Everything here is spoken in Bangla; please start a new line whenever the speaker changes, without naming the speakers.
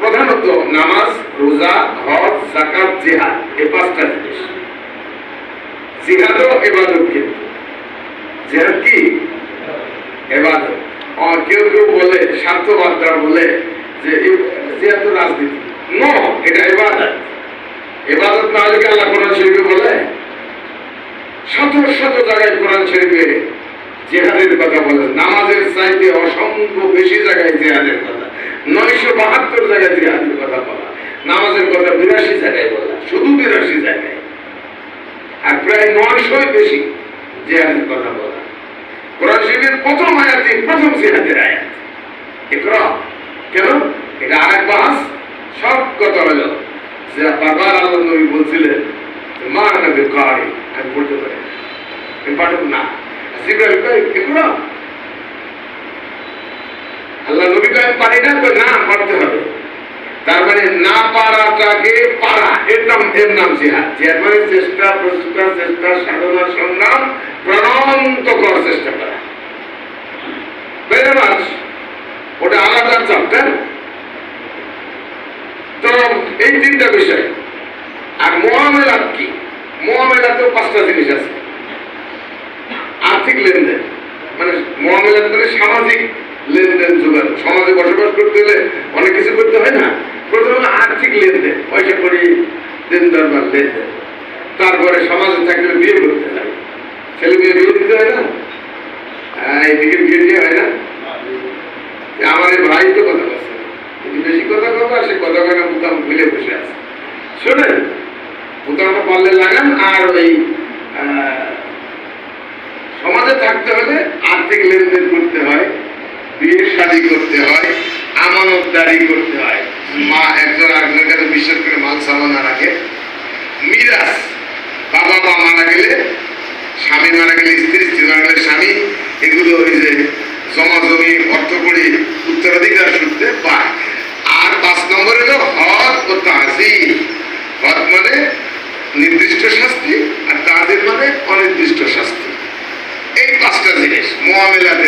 প্রধানত নামাজ, রোজা, হজ জাকাত জিহাদ, এই পাঁচটা জিনিস। জিহাদও এবাদত কিন্তু। জিহাদ কি? এবাদত কেউ কেউ বলে, স্বার্থবাদরা বলে যে জিহাদ রাজনীতি। নো, এটা এবাদত এবাদত না হলে কি আল্লাহ কোরআন শরীফে বলে? শত শত জায়গায় কোরআন শরীফে জেহাদের কথা বলে। নামাজের চাইতে অসংখ্য বেশি জায়গায় জেহাদের কথা নয়শো জায়গায় জেহাদের কথা বলা। নামাজের কথা বিরাশি জায়গায় বলা, শুধু বিরাশি জায়গায়। আর প্রায় নয়শোই বেশি জেহাদের কথা বলা। কোরআন শরীফের প্রথম আয়াতে প্রথম জেহাদের আয়াত। ইকরা। কেন? এটা আরেক বাহাস সব কথা হলো যে বারবার আল্লাহ নবী বলছিলেন মা নবী কারি আমি পড়তে পারি। আমি পাঠক না। জিব্রাইল কয়, ইকরা। আল্লাহ নবী কয় পারি না। না, পারতে হবে। তার মানে না পারাটাকে পারা। এর নাম এর নাম জিহাদ। জিহাদ মানে চেষ্টা প্রচেষ্টা চেষ্টা, সাধনা, সংগ্রাম, প্রাণান্ত করার চেষ্টা করা। ওটা আলাদা তো এই তিনটা বিষয়। আর মোয়ামেলাত কি? মোয়ামেলাতেও পাঁচটা জিনিস আছে। আর্থিক লেনদেন। মানে মোয়ামেলাত মানে সামাজিক লেনদেন যোগান। সমাজে বসবাস করতে হলে অনেক কিছু করতে হয় না প্রথমে হলো আর্থিক লেনদেন পয়সা করি দেন দরবার লেনদেন তারপরে সমাজে থাকলে বিয়ে করতে হয়। ছেলে মেয়ে বিয়ে দিতে হয় না? হ্যাঁ, এইদিকে বিয়ে দিয়ে হয় না? আমার এই ভাই তো কথা বলছে। যদি বেশি কথা বলব সে কথা কেন বুতাম খুলে বসে আছে। শোনেন বুতামটা পারলে লাগান আর ওই সমাজে থাকতে হলে আর্থিক লেনদেন করতে হয় বিয়ে শাদী করতে হয় আমানতদারি করতে হয়। মা একজন আরেকজনের কাছে বিশ্বাস করে মান সামানা রাখে। মিরাজ, বাবা মা মারা গেলে, স্বামী মারা গেলে, স্ত্রী স্ত্রী মারা গেলে স্বামী, এগুলো ওই যে জমা জমি, অর্থ করে, উত্তরাধিকার সূত্রে পায়। আর পাঁচ নম্বর হলো হদ ও তাজির হদ মানে নির্দিষ্ট শাস্তি, আর তাজির মানে অনির্দিষ্ট শাস্তি। এই পাঁচটা জিনিস মোয়ামেলাতে